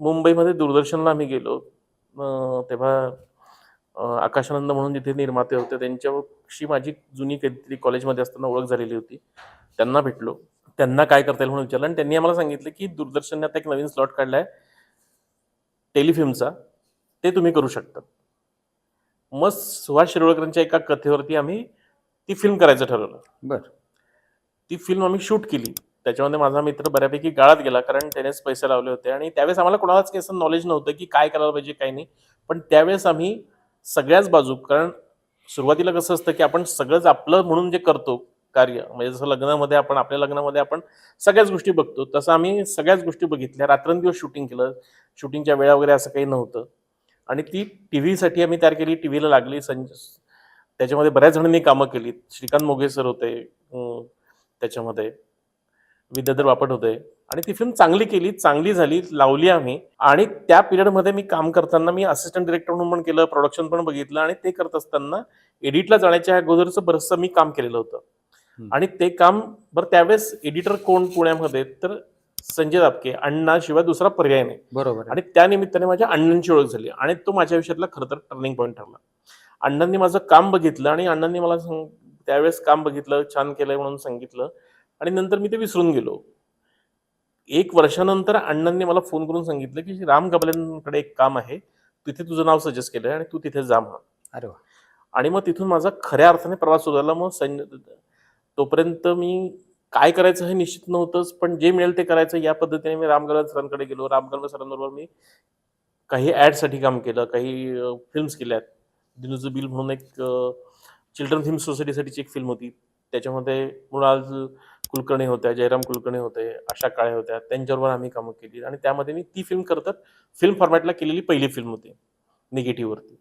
मुंबईमध्ये दूरदर्शनला आम्ही गेलो. तेव्हा आकाशानंद म्हणून तिथे निर्माते होते त्यांच्याशी माझी जुनी कधीतरी कॉलेजमध्ये असताना ओळख झालेली होती. त्यांना भेटलो. त्यांना काय करता येईल म्हणून विचारलं आणि त्यांनी आम्हाला सांगितलं की दूरदर्शनने आता एक नवीन स्लॉट काढलाय. टेलिफिल्मचा. ते तुम्ही करू शकता. मग सुभाष शिरोळकरांच्या एका कथेवरती आम्ही ती फिल्म करायचं ठरवलं. बर. ती फिल्म आम्ही शूट केली. त्याच्यामध्ये माझा मित्र बऱ्यापैकी गाळात गेला कारण त्यानेच पैसे लावले होते. आणि त्यावेळेस आम्हाला कोणालाच काही असं नॉलेज नव्हतं की काय करायला पाहिजे काय नाही. पण त्यावेळेस आम्ही सगळ्याच बाजू कारण सुरुवातीला कसं असतं की आपण सगळंच आपलं म्हणून जे करतो कार्य म्हणजे जसं लग्नामध्ये आपण आपल्या लग्नामध्ये आपण सगळ्याच गोष्टी बघतो तसं आम्ही सगळ्याच गोष्टी बघितल्या. रात्रंदिवस शूटिंग केलं शूटिंगच्या वेळा वगैरे असं काही नव्हतं. आणि ती टी व्हीसाठी आम्ही तयार केली टी व्हीला लागली संज त्याच्यामध्ये बऱ्याच जणांनी कामं केली. श्रीकांत मोगे सर होते त्याच्यामध्ये. विद्याधर बापट होते. आणि ती फिल्म चांगली केली चांगली झाली लावली आम्ही. आणि त्या पिरियडमध्ये मी काम करताना मी असिस्टंट डिरेक्टर म्हणून पण केलं प्रोडक्शन पण बघितलं आणि ते करत असताना एडिटला जाण्याच्या अगोदरचं बरंचसं मी काम केलेलं होतं. आणि ते काम बरं त्यावेळेस एडिटर कोण पुण्यामध्ये? तर संजय दापके अण्णा शिवाय दुसरा पर्याय नाही. बरोबर. आणि त्या निमित्ताने माझ्या अण्णांची ओळख झाली आणि तो माझ्या आयुष्यातला खरं तर टर्निंग पॉईंट ठरला. अण्णांनी माझं काम बघितलं आणि अण्णांनी मला त्यावेळेस काम बघितलं छान केलंय म्हणून सांगितलं. आणि नंतर मी ते विसरून गेलो. एक वर्षानंतर अण्णांनी मला फोन करून सांगितलं की राम गबलेंकडे एक काम आहे. तिथे तुझं नाव सजेस्ट केलंय आणि तू तिथे जा म्हणून अरे वा. आणि मग तिथून माझा खऱ्या अर्थाने प्रवास सुरू झाला मग संजय तोपर्यंत मी काय करायचं हे निश्चित नव्हतंच पण जे मिळेल ते करायचं. या पद्धतीने मी रामगलवार सरांकडे गेलो. रामगलवार सरांबरोबर मी काही ॲडसाठी काम केलं. काही फिल्म्स केल्यात दिनूचं बिल म्हणून एक चिल्ड्रन फिल्म सोसायटीसाठीची एक फिल्म होती. त्याच्यामध्ये मृणाल कुलकर्णी होत्या जयराम कुलकर्णी होते आशा काळे होत्या त्यांच्याबरोबर आम्ही कामं केली. आणि त्यामध्ये मी ती फिल्म करतात. फिल्म फॉर्मॅटला केलेली पहिली फिल्म होती निगेटिव्हवरती